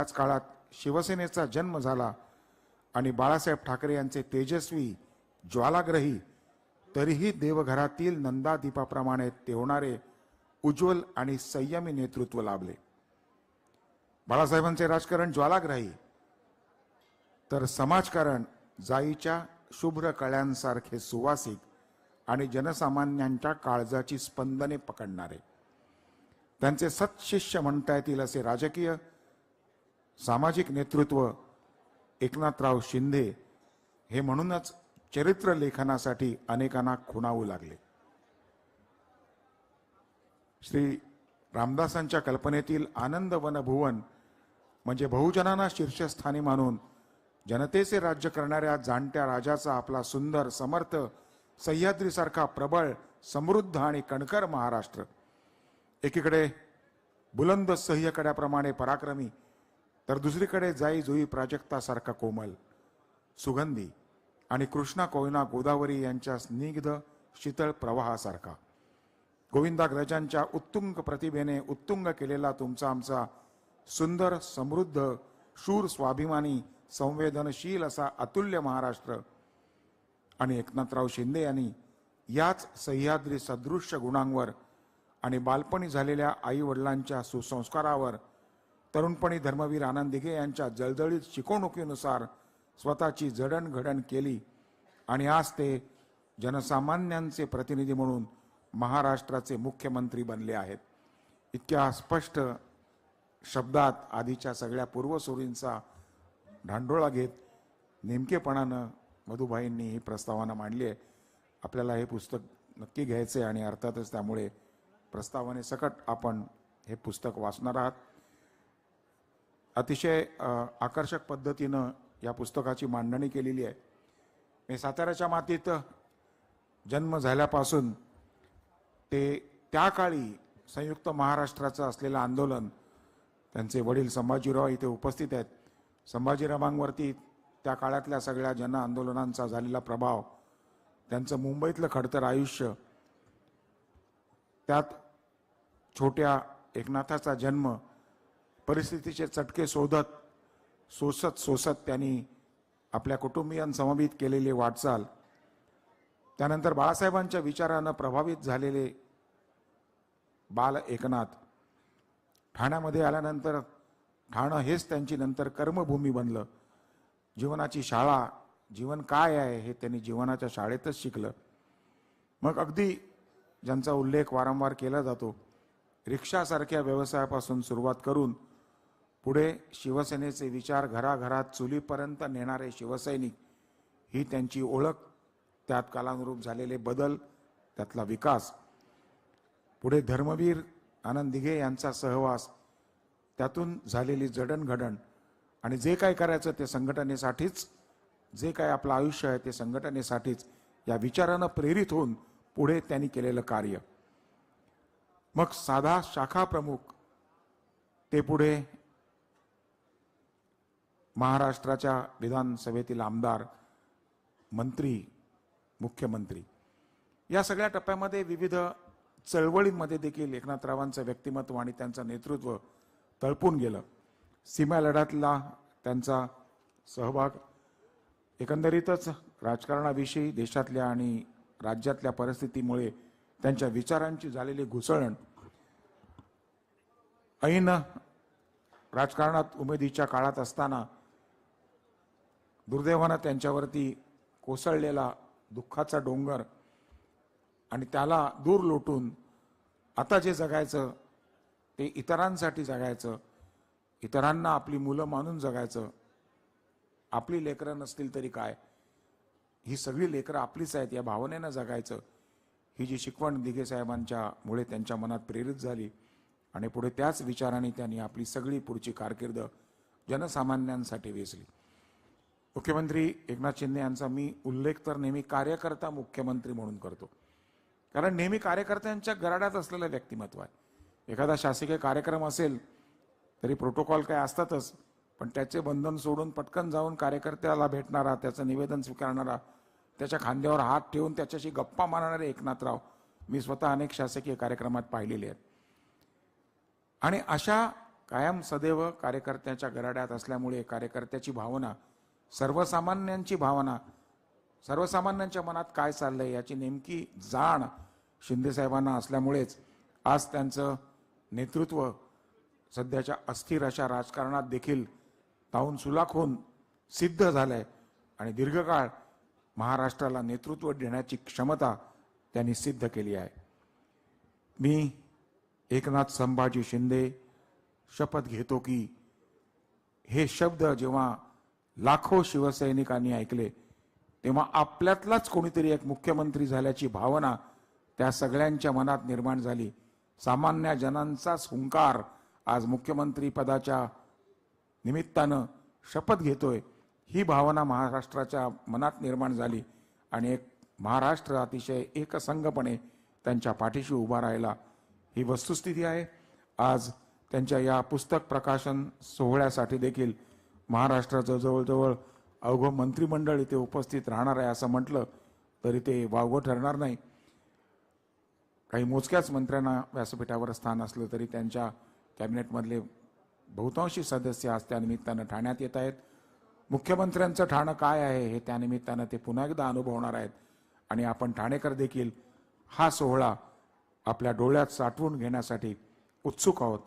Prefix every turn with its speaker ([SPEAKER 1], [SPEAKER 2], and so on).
[SPEAKER 1] त्याच काळात शिवसेनेचा जन्म झाला आणि बाळासाहेब ठाकरे यांचे तेजस्वी ज्वालाग्रही तरीही देवघरातील नंदादीपाप्रमाणे ते होणारे उज्ज्वल आणि संयमी नेतृत्व लाभले. बाळासाहेबांचे राजकारण ज्वालाग्राही तर समाजकारण जाईच्या शुभ्र कळ्यांसारखे सुवासिक आणि जनसामान्यांच्या काळजाची स्पंदने पकडणारे. त्यांचे सत्शिष्य म्हणता येतील असे राजकीय सामाजिक नेतृत्व एकनाथराव शिंदे हे म्हणूनच चरित्र लेखनासाठी अनेकांना खुणावू लागले. श्री रामदासांच्या कल्पनेतील आनंद वनभुवन म्हणजे बहुजनांना शीर्षस्थानी मानून जनतेचे राज्य करणाऱ्या जाणत्या राजाचा आपला सुंदर समर्थ सह्याद्रीसारखा प्रबळ समृद्ध आणि कणकर महाराष्ट्र. एकीकडे बुलंद सह्यकड्याप्रमाणे पराक्रमी तर दुसरीकडे जाई जुई प्राजक्तासारखा कोमल सुगंधी आणि कृष्णा कोयना गोदावरी यांच्या स्निग्ध शीतळ प्रवाहासारखा. गोविंदाग्रजांच्या उत्तुंग प्रतिभेने उत्तुंग केलेला तुमचा आमचा सुंदर समृद्ध शूर स्वाभिमानी संवेदनशील असा अतुल्य महाराष्ट्र आणि एकनाथराव शिंदे यांनी याच सह्याद्री सदृश्य गुणांवर आणि बालपणी झालेल्या आई वडिलांच्या सुसंस्कारावर तरुणपणी धर्मवीर आनंद दिघे यांच्या जळजळीत शिकवणुकीनुसार स्वतःची जडणघडण केली आणि आज ते जनसामान्यांचे प्रतिनिधी म्हणून महाराष्ट्राचे मुख्यमंत्री बनले आहेत. इतक्या स्पष्ट शब्दात आधीच्या सगळ्या पूर्वसुरींचा ढांडोळा घेत नेमकेपणानं मधुबाईंनी ही प्रस्तावना मांडली आहे. आपल्याला हे पुस्तक नक्की घ्यायचे आणि अर्थातच त्यामुळे प्रस्तावनेसकट आपण हे पुस्तक वाचणार आहात. अतिशय आकर्षक पद्धतीनं या पुस्तकाची मांडणी केलेली आहे. मी साताऱ्याच्या मातीत जन्म झाल्यापासून ते त्या काळी संयुक्त महाराष्ट्राचं असलेलं आंदोलन त्यांचे वडील संभाजीराव इथे उपस्थित आहेत. संभाजीरावांवरती त्या काळातल्या सगळ्या जन आंदोलनांचा झालेला प्रभाव त्यांचं मुंबईतलं खडतर आयुष्य त्यात छोट्या एकनाथाचा जन्म परिस्थितीचे चटके शोधत सोसत सोसत त्यांनी आपल्या कुटुंबियांसमवेत केलेली वाटचाल त्यानंतर बाळासाहेबांच्या विचारानं प्रभावित झालेले बाल एकनाथ ठाण्यामध्ये आल्यानंतर ठाणं हेच त्यांची नंतर कर्मभूमी बनलं. जीवनाची शाळा जीवन काय आहे हे त्यांनी जीवनाच्या शाळेतच शिकलं. मग अगदी ज्यांचा उल्लेख वारंवार केला जातो रिक्षासारख्या व्यवसायापासून सुरुवात करून पुढे शिवसेनेचे विचार घराघरात चुलीपर्यंत नेणारे शिवसैनिक ही त्यांची ओळख त्यात कालानुरूप झालेले बदल त्यातला विकास. पुढे धर्मवीर आनंद दिघे यांचा सहवास त्यातून झालेली जडणघडण आणि जे काय करायचं ते संघटनेसाठीच जे काय आपलं आयुष्य आहे ते संघटनेसाठीच या विचारानं प्रेरित होऊन पुढे त्यांनी केलेलं कार्य. मग साधा शाखा प्रमुख ते पुढे महाराष्ट्राच्या विधानसभेतील आमदार मंत्री मुख्यमंत्री. या सगळ्या टप्प्यामध्ये विविध चळवळींमध्ये देखील एकनाथरावांचं व्यक्तिमत्व आणि त्यांचं नेतृत्व तळपून गेलं. सीमा लढ्यातला त्यांचा सहभाग एकंदरीतच राजकारणाविषयी देशातल्या आणि राज्यातल्या परिस्थितीमुळे त्यांच्या विचारांची झालेली घुसळण ऐन राजकारणात उमेदीच्या काळात असताना दुर्दैवानं त्यांच्यावरती कोसळलेला दुःखाचा डोंगर आणि त्याला दूर लोटून आता जे जगायचं ते इतरांसाठी जगायचं इतरांना आपली मुलं मानून जगायचं आपली लेकरं नसतील तरी काय? ही सगळी लेकरं आपलीच आहेत या भावनेनं जगायचं. ही जी शिकवण दिघे साहेबांच्या मुळे त्यांच्या मनात प्रेरित झाली आणि पुढे त्याच विचाराने त्यांनी आपली सगळी पुढची कारकीर्द जनसामान्यांसाठी वेचली. मुख्यमंत्री एकनाथ शिंदे यांचा मी उल्लेख तर नेहमी कार्यकर्ता मुख्यमंत्री म्हणून करतो. कारण नेहमी कार्यकर्त्यांच्या गराड्यात असलेलं व्यक्तिमत्व आहे. एखादा शासकीय कार्यक्रम असेल तरी प्रोटोकॉल काय असतातच पण त्याचे बंधन सोडून पटकन जाऊन कार्यकर्त्याला भेटणारा त्याचं निवेदन स्वीकारणारा त्याच्या खांद्यावर हात ठेवून त्याच्याशी गप्पा मारणारे एकनाथराव मी स्वतः अनेक शासकीय कार्यक्रमात पाहिलेले आहेत. आणि अशा कायम सदैव कार्यकर्त्याच्या गराड्यात असल्यामुळे कार्यकर्त्याची भावना सर्वसामान्यांची भावना सर्वसामान्यांच्या मनात काय चाललंय याची नेमकी जाण शिंदेसाहेबांना असल्यामुळेच आज त्यांचं नेतृत्व सध्याच्या अस्थिर अशा राजकारणात देखील ताऊन सुलाख होऊन सिद्ध झालंय आणि दीर्घकाळ महाराष्ट्राला नेतृत्व देण्याची क्षमता त्यांनी सिद्ध केली आहे. मी एकनाथ संभाजी शिंदे शपथ घेतो की हे शब्द जेव्हा लाखो शिवसैनिकांनी ऐकले तेव्हा आपल्यातलाच कोणीतरी एक मुख्यमंत्री झाल्याची भावना त्या सगळ्यांच्या मनात निर्माण झाली. सामान्य जनांचाच हुंकार आज मुख्यमंत्री पदाच्या निमित्तानं शपथ घेतोय ही भावना महाराष्ट्राच्या मनात निर्माण झाली आणि एक महाराष्ट्र अतिशय एकसंघपणे त्यांच्या पाठीशी उभा राहिला. ही वस्तुस्थिती आहे. आज त्यांच्या या पुस्तक प्रकाशन सोहळ्यासाठी देखील महाराष्ट्राचं जवळजवळ अवघं मंत्रिमंडळ इथे उपस्थित राहणार आहे असं म्हटलं तरी ते वावगं ठरणार नाही. काही मोजक्याच मंत्र्यांना व्यासपीठावर स्थान असलं तरी त्यांच्या कॅबिनेटमधले बहुतांशी सदस्य आज त्यानिमित्तानं ठाण्यात येत आहेत. मुख्यमंत्र्यांचं ठाणं काय आहे हे त्यानिमित्तानं ते पुन्हा एकदा अनुभवणार आहेत. आणि आपण ठाणेकर देखील हा सोहळा आपल्या डोळ्यात साठवून घेण्यासाठी उत्सुक आहोत.